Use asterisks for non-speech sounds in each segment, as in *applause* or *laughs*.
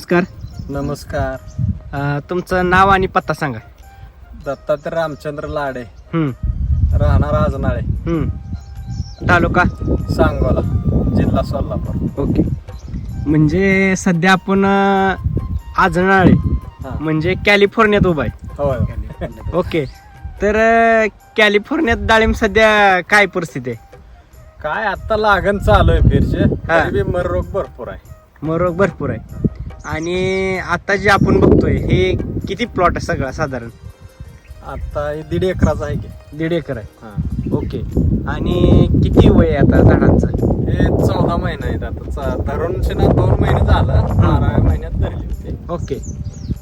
नमस्कार. नमस्कार. अ, तुमचं नाव आणि पत्ता सांगा. दत्तात्रय रामचंद्र लाडे. हम्म, राहणार आजनाळे. हम्म. तालुका? सांगोला जिल्हा सोलापूर. ओके. म्हणजे सध्या आपण अ, आजनाळे हा. म्हणजे कॅलिफोर्नियात उभा आहे. होय. ओके. तर अ, कॅलिफोर्नियात डाळिंब सध्या काय परिस्थिती आहे? काय आता लागण चालू आहे फिरचे. तरी बी मर रोग भरपूर आहे. मरोग भरपूर आहे. आणि आता जे आपण बघतोय हे किती प्लॉट आहे सगळा साधारण? आता हे दीड एकराचा आहे की. दीड एकर आहे. हा. ओके. आणि किती वय आहे आता झाडांचं? हे चौदा महिने आहेत आता. चा- धरून शिना दोन महिने झालं बारा महिन्यात धरली होती. ओके.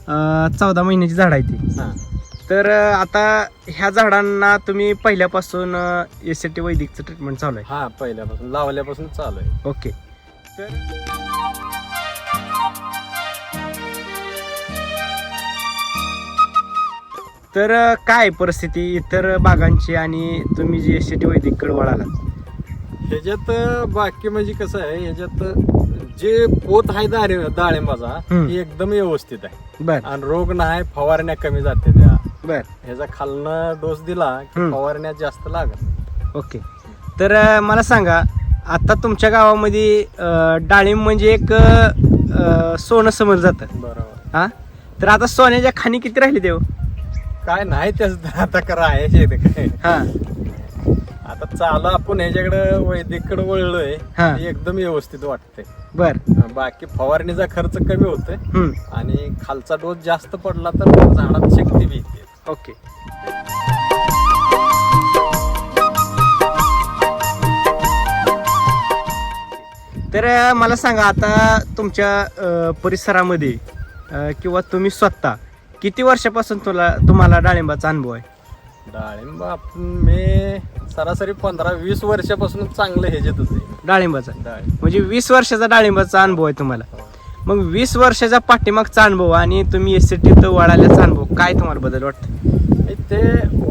अ, चौदा महिन्याची झाड आहे ती. हा. तर अ, आता ह्या झाडांना तुम्ही पहिल्यापासून एस टी वैदिकचं ट्रीटमेंट चालू आहे. हा पहिल्यापासून लावल्यापासून चालू आहे. ओके. तर तर काय परिस्थिती इतर बागांची आणि तुम्ही जी एस टी वैदिककडे वळाला ह्याच्यात बाकी म्हणजे कसं आहे ह्याच्यात जे पोत आहे दारे डाळिंबाचा एकदम व्यवस्थित आहे. बर. आणि रोग नाही फवारण्या कमी जाते त्या. बर. ह्याचा खालनं डोस दिला की. फवारण्या जास्त लागत ओके. तर मला सांगा आता तुमच्या गावामध्ये डाळिंब म्हणजे एक सोनं समजलं जातं. बरोबर. हा? तर आता सोन्याच्या खाणी किती राहिली देव काय नाही त्याच आता करा आहे हे काय. हा. आता चालू आपण ह्याच्याकडे वैदिककडे वळलोय हा. एकदम व्यवस्थित वाटतंय. बर. बाकी फवारणीचा खर्च कमी होतोय हम्म. आणि खालचा डोस जास्त पडला तर झाडात शक्ती बी येते. ओके. तर अ, मला सांगा आता तुमच्या अ, परिसरामध्ये अ, किंवा तुम्ही स्वतः किती वर्षापासून तुला तुम्हाला डाळिंबाचा अनुभव आहे? डाळिंब आपण मी सरासरी पंधरा वीस वर्षापासून चांगलं ह्याच्यातच आहे. डाळिंबाचा? डाळिंब म्हणजे वीस वर्षाचा डाळिंबाचा अनुभव आहे तुम्हाला. मग वीस वर्षाचा पाठीमागचा अनुभव आणि तुम्ही एस सी टी वळाल्याचा अनुभव काय तुम्हाला बदल वाटतं? आणि ते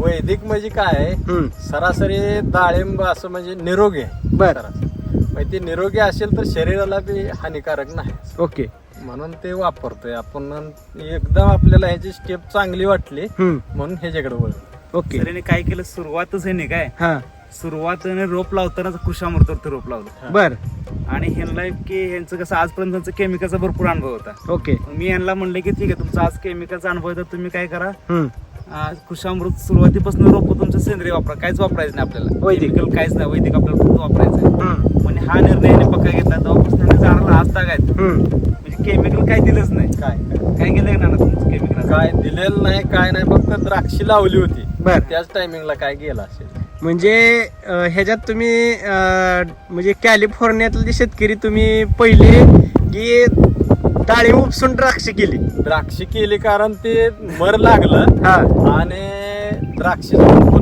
वैदिक म्हणजे काय आहे? हम्म, सरासरी डाळिंब असं म्हणजे निरोगी आहे बर. सरासरी. म्हणजे ते निरोगी असेल तर शरीराला बी हानिकारक नाही. ओके. म्हणून ते वापरतोय. आपण एकदम आपल्याला ह्याची स्टेप चांगली वाटली म्हणून ह्याच्याकडे वळलो ओके. त्याने काय केलं? सुरुवातच आहे नाही काय? हा. सुरुवातीने रोप लावतानाच कुशामृतवरती रोप लावलं. बर. आणि ह्यांना की ह्यांचं कसं आजपर्यंत त्यांचं केमिकलचा भरपूर अनुभव होता. ओके. मी यांना म्हणलं की ठीक आहे तुमचा आज केमिकलचा अनुभव आहे तर तुम्ही काय करा? कुशामृत सुरुवातीपासून रोप तुमचं सेंद्रिय वापरा काहीच वापरायचं नाही आपल्याला. वैदिक. केमिकल काहीच नाही वैदिक आपल्याला फक्त वापरायचं म्हणजे हा निर्णय पक्का घेतला. तेव्हापासून झाडाला आज तागायत केमिकल काय दिलंच नाही. काय? काय केलं ना तुमचं केमिकल काय दिलेलं नाही काय नाही फक्त द्राक्षी लावली होती. बर. त्याच टायमिंगला काय गेला असेल? म्हणजे अं, ह्याच्यात तुम्ही अं, म्हणजे कॅलिफोर्नियातले शेतकरी तुम्ही पहिले की डाळी उपसून द्राक्ष केली. द्राक्षी केली कारण ते मर लागलं हा. आणि द्राक्षी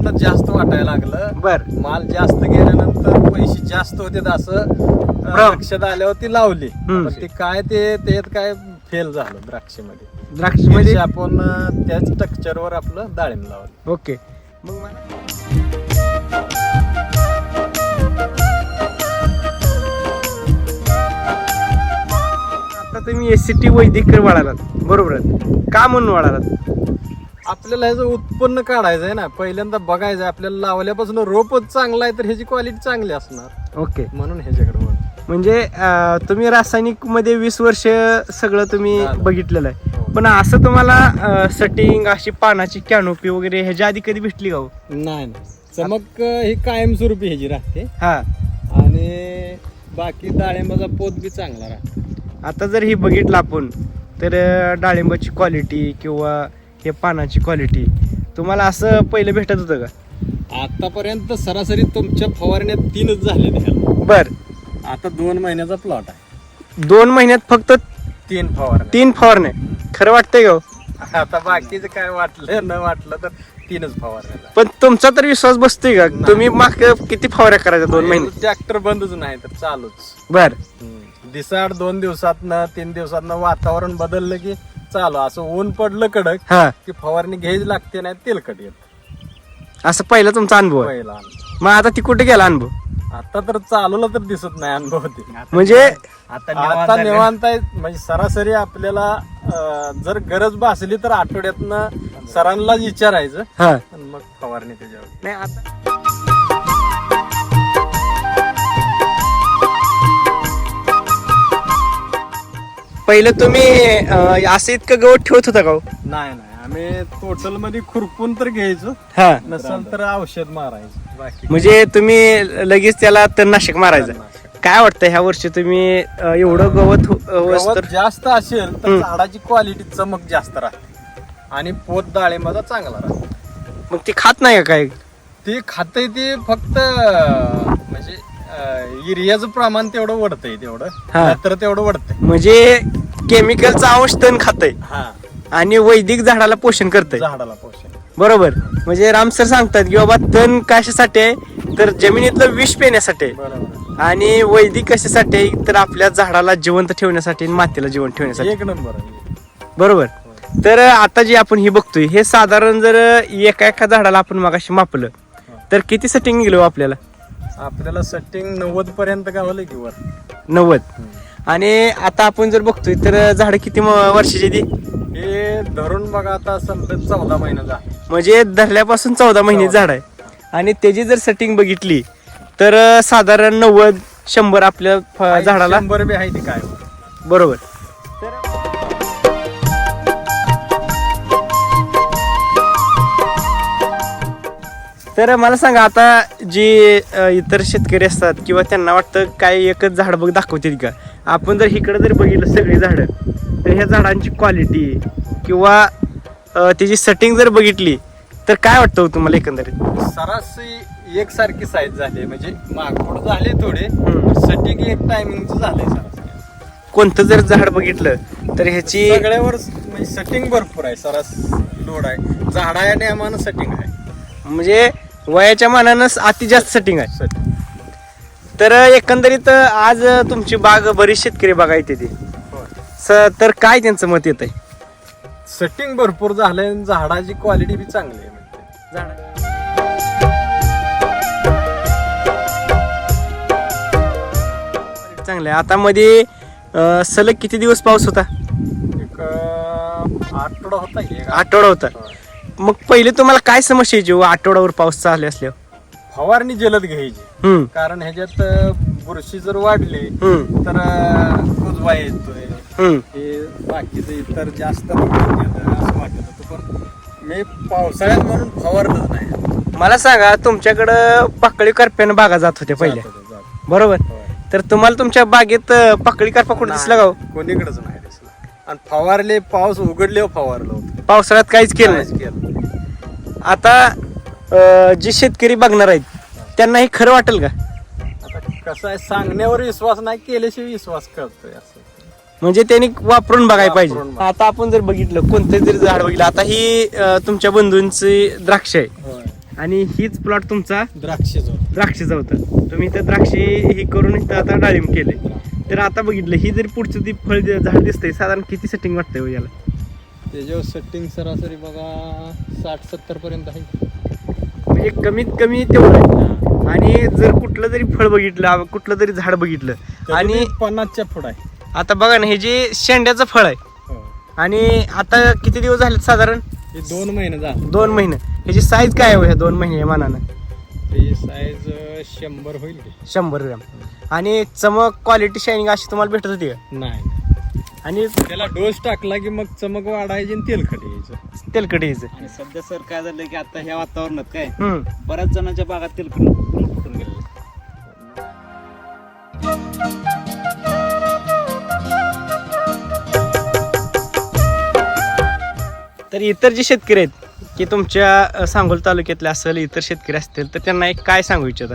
उत्पन्न जास्त वाटायला लागलं. बर. माल जास्त गेल्यानंतर पैसे जास्त होते असं लक्षात आल्यावर ती लावली. पण ते काय ते त्यात काय फेल झालं द्राक्षीमध्ये. द्राक्ष म्हणजे? मध्ये आपण त्याच स्ट्रक्चरवर आपलं डाळिंब लावलं. ओके. मग मला आता तुम्ही एस सी टी वैदिक वळालात. बरोबर. का म्हणून वळालात? आपल्याला ह्याचं उत्पन्न काढायचं आहे ना पहिल्यांदा बघायचं आहे आपल्याला लावल्यापासून रोपच चांगला आहे तर ह्याची क्वालिटी चांगली असणार ओके म्हणून ह्याच्याकडे. म्हणजे अं, तुम्ही रासायनिकमध्ये वीस वर्ष सगळं तुम्ही झालं. बघितलेलं आहे हो. पण असं तुम्हाला सटिंग अशी पानाची कॅनोपी वगैरे ह्याच्या आधी कधी भेटली का हो? नाही नाही चमक अं, ही कायमस्वरूपी ह्याची राहते हा आणि बाकी डाळिंबाचा पोत बी चांगला राहतो आता जर ही बघितलं आपण तर अं, डाळिंबाची क्वालिटी किंवा हे पानाची क्वालिटी तुम्हाला असं पहिलं भेटत होतं का? आतापर्यंत सरासरी तुमच्या फवारण्यात तीनच झाले ह्याला. बर. आता दोन महिन्याचा प्लॉट आहे. दोन महिन्यात फक्त तीन फवारण्या. तीन फवारणे खरं वाटतंय का हो? आता बाकीचं काय वाटलं न वाटलं तर तीनच फवारण्या पण तुमचा तर विश्वास बसतोय का? तुम्ही माग किती फवाऱ्या करायच्या दोन महिने? ट्रॅक्टर बंदच नाही तर चालूच. बर. दिसाड दोन दिवसात तीन दिवसात वातावरण बदललं की चालू. असं ऊन पडलं कडक हा. की फवारणी घ्यायची लागते नाही तेलकट येत. असं पहिला तुमचा अनुभव? आहे पहिला मग आता ती कुठे गेला अनुभव? आता तर चालवलं तर दिसत नाही अनुभव ते. म्हणजे आता निवांत आता झालं. निवांत आहे. म्हणजे सरासरी आपल्याला अं, जर गरज भासली तर आठवड्यातनं सरांनाच विचारायचं. हा. आणि मग फवारणी त्याच्यावर. नाही आता पहिलं तुम्ही अं, असं इतकं गवत ठेवत होता का हो? नाही नाही. आम्ही टोटलमध्ये खुरपून तर घ्यायचो. हा. नसेल तर औषध मारायचं. बाकी म्हणजे तुम्ही लगेच त्याला तणनाशक मारायचं. काय वाटतं ह्या वर्षी तुम्ही अं, एवढं गवत हो- अं, गवत तर जास्त असेल तर. झाडाची क्वालिटी चमक जास्त राहते. आणि पोत डाळिंबाचा चांगला राहतो. मग ती खात नाही का काय ते खातंय ते फक्त युरियाचं प्रमाण तेवढं वाढतंय तेवढं. तर तेवढं वाढतंय. म्हणजे केमिकलचा अंश तण खातय. हा. आणि वैदिक झाडाला पोषण करतय. झाडाला पोषण. बरोबर. म्हणजे राम सर सांगतात की बाबा तण कशासाठी आहे? तर जमिनीतलं विष पेण्यासाठी. आहे. बरोबर. आणि वैदिक कशासाठी आहे? तर आपल्या झाडाला जिवंत ठेवण्यासाठी आणि मातीला जिवंत ठेवण्यासाठी. एक नंबर आहे. बरोबर. तर आता जे आपण हे बघतोय हे साधारण जर एका एका झाडाला आपण मगाशी मापलं तर किती सेटिंग निघलो आपल्याला? आपल्याला सेटिंग नव्वद पर्यंत गावलं की वर. नव्वद. आणि आता आपण जर बघतोय तर झाड किती म- वर्षाची ती? हे धरून बघा आता समजा चौदा महिना झाला म्हणजे धरल्यापासून चौदा महिने झाड आहे. आणि त्याची जर सेटिंग बघितली तर साधारण नव्वद शंभर आपल्या फ- झाडाला. शंभर बी आहे ती काय? बरोबर. तर मला सांगा आता जे अ, इतर शेतकरी असतात किंवा त्यांना वाटतं काय एकच झाड बघ दाखवतील का? आपण जर इकडे जर बघितलं सगळी झाडं तर ह्या झाडांची क्वालिटी किंवा अ, त्याची सेटिंग जर बघितली तर काय वाटतं हो तुम्हाला एकंदरीत? सरासरी एकसारखी साईज झाली म्हणजे मागपुड झाले थोडे हम्म. सेटिंग एक टायमिंगच झालंय सरासरी. कोणतं जर झाड बघितलं तर ह्याची सगळ्यावर म्हणजे सेटिंग भरपूर आहे. सरास लोड आहे. झाडा या नियमानं सेटिंग आहे. म्हणजे वयाच्या मानानं अति जास्त सेटिंग आहे. तर एकंदरीत आज तुमची बाग बरीच शेतकरी बघायचे ती. होय. स- तर काय त्यांचं मत येत आहे सेटिंग भरपूर झालंय आणि झाडाची क्वालिटी बी चांगली आहे. म्हणजे चांगलं आहे आता मध्ये अं, सलग किती दिवस पाऊस होता? एक अं, आठवडा होता की एक. आठवडा होता. होय. मग पहिले तुम्हाला काय समस्या यायची हो आठवड्यावर पाऊस चालले असल्यावर? फवारणी जलद घ्यायची. हम्म. कारण ह्याच्यात अं, बुरशी जर वाढली हम्म. तर अं, कुजवा येतोय. हम्म. हे बाकीचं इतर जास्त नुकसान येतं असं वाटत. होतं पण मी पावसाळ्यात म्हणून फवारलंच नाही. मला सांगा तुमच्याकडं पाकळी करप्यानं बागा जात होत्या जात जात. बरोबर. तर तुम्हाला तुमच्या बागेत अं, पाकळी करपा कुठे दिसला का हो? कोणीकडेच नाही दिसला. आणि फवारले पाऊस उघडले फवारलं होतं. पावसाळ्यात काहीच केलं नाही. आता अं, जे शेतकरी बघणार आहेत त्यांना हे खरं वाटेल का? आता कसं आहे सांगण्यावर विश्वास नाही केल्याशिवाय विश्वास करतोय असं. म्हणजे त्यांनी वापरून बघायला पाहिजे. बघ. आता आपण जर बघितलं कोणतं जरी झाड बघितलं आता ही अं, तुमच्या बंधूंची द्राक्ष आहे. आणि हीच प्लॉट तुमचा द्राक्ष द्राक्षाचा होता. तुम्ही इथं द्राक्षी ही करून इथं आता डाळिंब केले तर आता बघितलं ही जरी पुढचं ती फळ जे झाड दिसतंय साधारण किती सेटिंग वाटतंय हो याला? त्याच्यावर सेटिंग सरासरी बघा साठ सत्तर पर्यंत आहे. म्हणजे कमीत कमी तेवढं आहे. आणि जर कुठलं जरी फळ बघितलं कुठलं जरी झाड बघितलं आणि आणि पन्नासच्या पुढं आहे. आता बघा ना हे जे शेंड्याचं फळ आहे हो. आणि आता किती दिवस झाले साधारण? हे दोन महिने झाले. दोन महिने. ह्याची साईज काय आहे हो ह्या दोन महिने मानानं? ते साईज शंभर होईल शंभर ग्रॅम. आणि चमक क्वालिटी शायनिंग अशी तुम्हाला भेटत होती का? नाही. आणि त्याला डोस टाकला की मग चमक वाढायची आणि तेलखट यायचं. तेलकट यायचं. आणि सध्या सर काय झालं की आता ह्या वातावरणात काय हम्म. बऱ्याच जणांच्या बागात तेल फुटून गेले तर इतर जे शेतकरी आहेत की तुमच्या अ, सांगोल तालुक्यातले असेल इतर शेतकरी असतील तर त्यांना एक काय सांगू इच्छिता?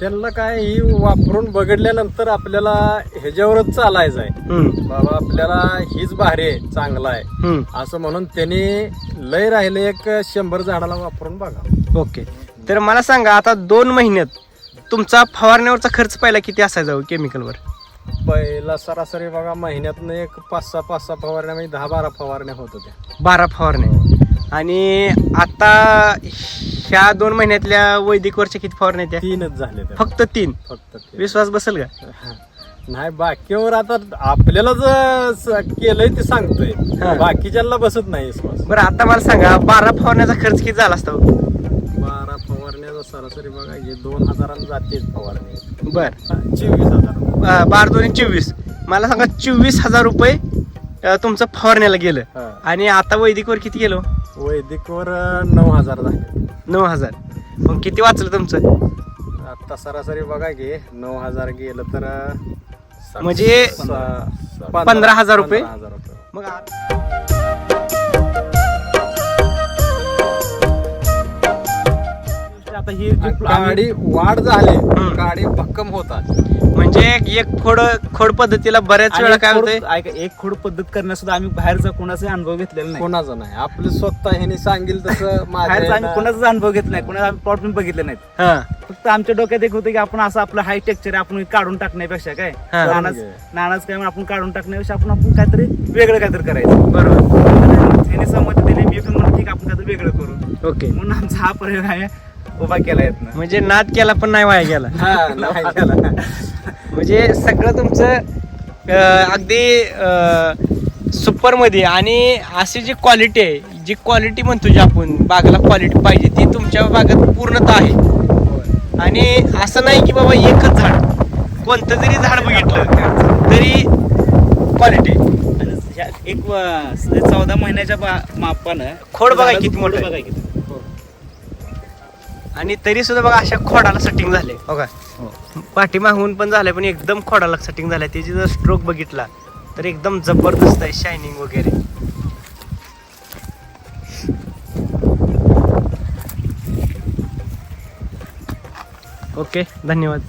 त्यांना काय ही वापरून बघितल्यानंतर आपल्याला ह्याच्यावरच चालायचं आहे. बाबा आपल्याला हीच भारी आहे चांगला आहे. असं म्हणून त्यांनी लय राहिले एक शंभर झाडाला वापरून बघा. ओके. तर मला सांगा आता दोन महिन्यात तुमचा फवारण्यावरचा खर्च पहिला किती असायचा हो केमिकलवर पहिला सरासरी बघा महिन्यातनं एक पाच सहा पाच सहा फवारण्या म्हणजे दहा बारा फवारण्या होत होत्या. बारा फवारण्या. आणि आता ह्या दोन महिन्यातल्या वैदिक वरच्या किती फवारण्या त्या? तीनच झाले त्या. फक्त तीन. फक्त. विश्वास बसेल का? *laughs* नाही बाकीवर आता आपल्याला जर स- केलंय ते सांगतोय. बाकीच्याला बसत नाही विश्वास. बरं आता मला सांगा बारा फवारण्याचा खर्च किती झाला असता? हो? बारा फवारण्याचा सरासरी बघा हे दोन हजाराला जाते फवारणी. बर. चोवीस हजार. अं, बारा दोन्ही चोवीस. मला सांगा चोवीस हजार रुपये अं, तुमचं फवारण्याला गेलं. हा. आणि आता वैदिकवर किती गेलो? वैदिकवर अं, नऊ हजार झाले. नऊ हजार. मग किती वाचलं तुमचं? आता सरासरी बघा की नऊ हजार गेलं तर अं, सात- म्हणजे सा- पंधरा हजार रुपये? पंधरा हजार रुपये. मग आ- आता ही जी काडी वाढ झाली. काडी भक्कम होतात. म्हणजे एक खोड खोड पद्धतीला बऱ्याच वेळा एक काय होतंय? ऐका एक खोड पद्धत करण्यास सुद्धा आम्ही बाहेरचा कोणाचा अनुभव घेतलेला नाही. कोणाचं नाही. आपलं स्वतः ह्याने सांगेल तसं *laughs* बाहेरचा आम्ही कोणाचाच अनुभव घेतला नाही. कोणाचा आम्ही प्लॉट पण बघितले नाहीत. हा. फक्त आमच्या डोक्यात एक होतं की आपण असं आपलं हाय टेक्चर आपण काढून टाकण्यापेक्षा काय? हा. नानाच. नानाच काय आपण काढून टाकण्यापेक्षा आपण आपण काहीतरी वेगळं काहीतरी करायचं. बरोबर. त्याने संमती दिली मी पण म्हणतो ठीक आहे, आपण काहीतरी वेगळं करू. ओके. म्हणून आमचा हा प्रयोग आहे. उभा केला येत ना म्हणजे नाद केला पण नाही वाया गेला. हा, नाही *laughs* केला. म्हणजे सगळं तुमचं अं, अगदी सुपरमध्ये आणि अशी जी क्वालिटी आहे जी क्वालिटी म्हणतो जी आपण बागाला क्वालिटी पाहिजे ती तुमच्या बागात पूर्णतः आहे. आणि असं नाही की बाबा एकच झाड कोणतं जरी झाड बघितलं तरी क्वालिटी आणि ह्या एक व- चौदा महिन्याच्या बा- मापानं खोड बघा किती खोड मोठं आहे. बघा किती. आणि तरी सुद्धा बघा अशा खोडाला सेटिंग झाले. बघा हो. पाठीमागून पण झालंय पण एकदम खोडाला सेटिंग झालंय त्याची जर स्ट्रोक बघितला तर एकदम जबरदस्त आहे शायनिंग वगैरे. ओके धन्यवाद.